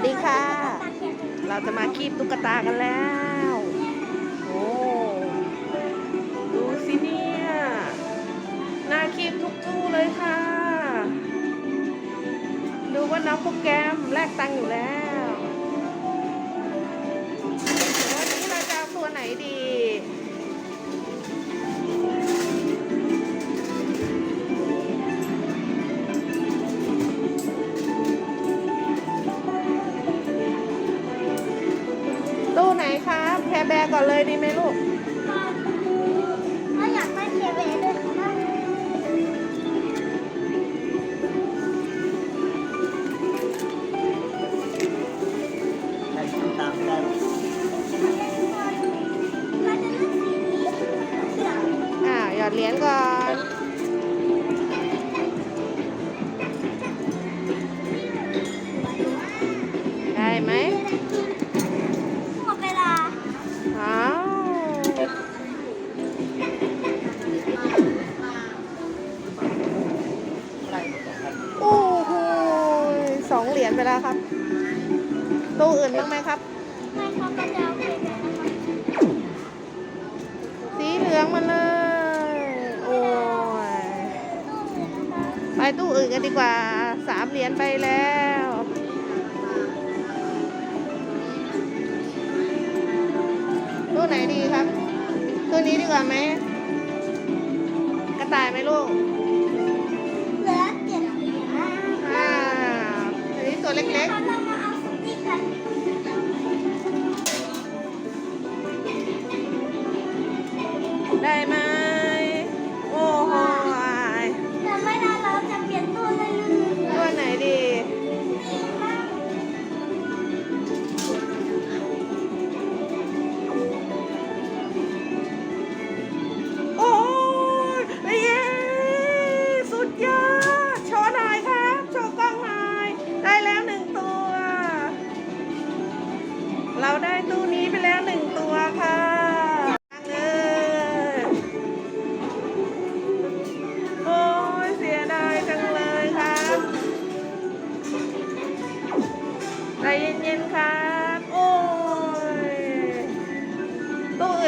วัสดีค่ะ เราจะมาคีบตุ๊กตากันแล้ว โอ้ ดูสิเนี่ยน่าคีบทุกตู้เลยค่ะ ดูว่าน้องโปรแกรมแลกตังอยู่แล้ว ไหนครับแพรแบร์ก่อนเลยดีไหมลูกก็อยากได้เคเบด้วยค่ะใครทำตามได้หรอกเราจะเลือกสีนี้เหลืองอ่าหยอดเหรียญก่อนได้ไหมหม ไปแล้วครับ ตู้อื่นบ้างไหมครับ ไม่เขาก็จะเอาเคเบนะคะสีเหลืองมาเลย โอ้ยไปตู้อื่นกันดีกว่าสามเหรียญไปแล้ว ตู้ไหนดีครับ ตู้นี้ดีกว่าไหม กระต่ายไหมลูก เล็กเ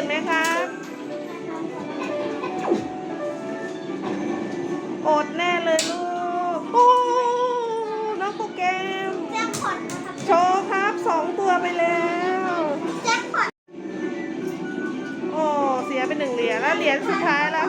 นไหมครับ อดแน่เลยลูก โอ้น้องโปรแกรมแจ็คพอตนะครับโชว์ครับสองตัวไปแล้ว แจ็คพอตโอ้ เสียไปหนึ่งเหรียญแล้วเหรียญสุดท้ายแล้ว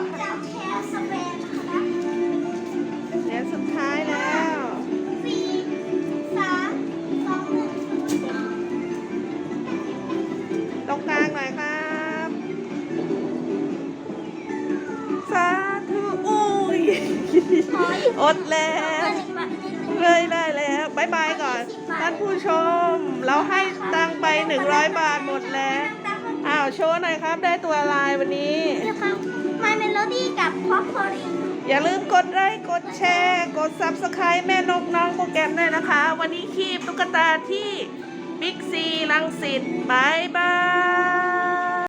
อดแล้วเลยได้แล้วบายบายก่อน ท่านผู้ชม เราให้ตังค์ไป100บาทหมดแล้ว อ้าวโชว์หน่อยครับ ได้ตัวลายวันนี้ My Melody กับ Pop p o r i n อย่าลืมกดไลค์ กดแชร์ กด Subscribe แม่นกน้องโปรแกรมด้วยนะคะ วันนี้คีบตุ๊กตาที่บิ๊กซีลังสิตบายบาย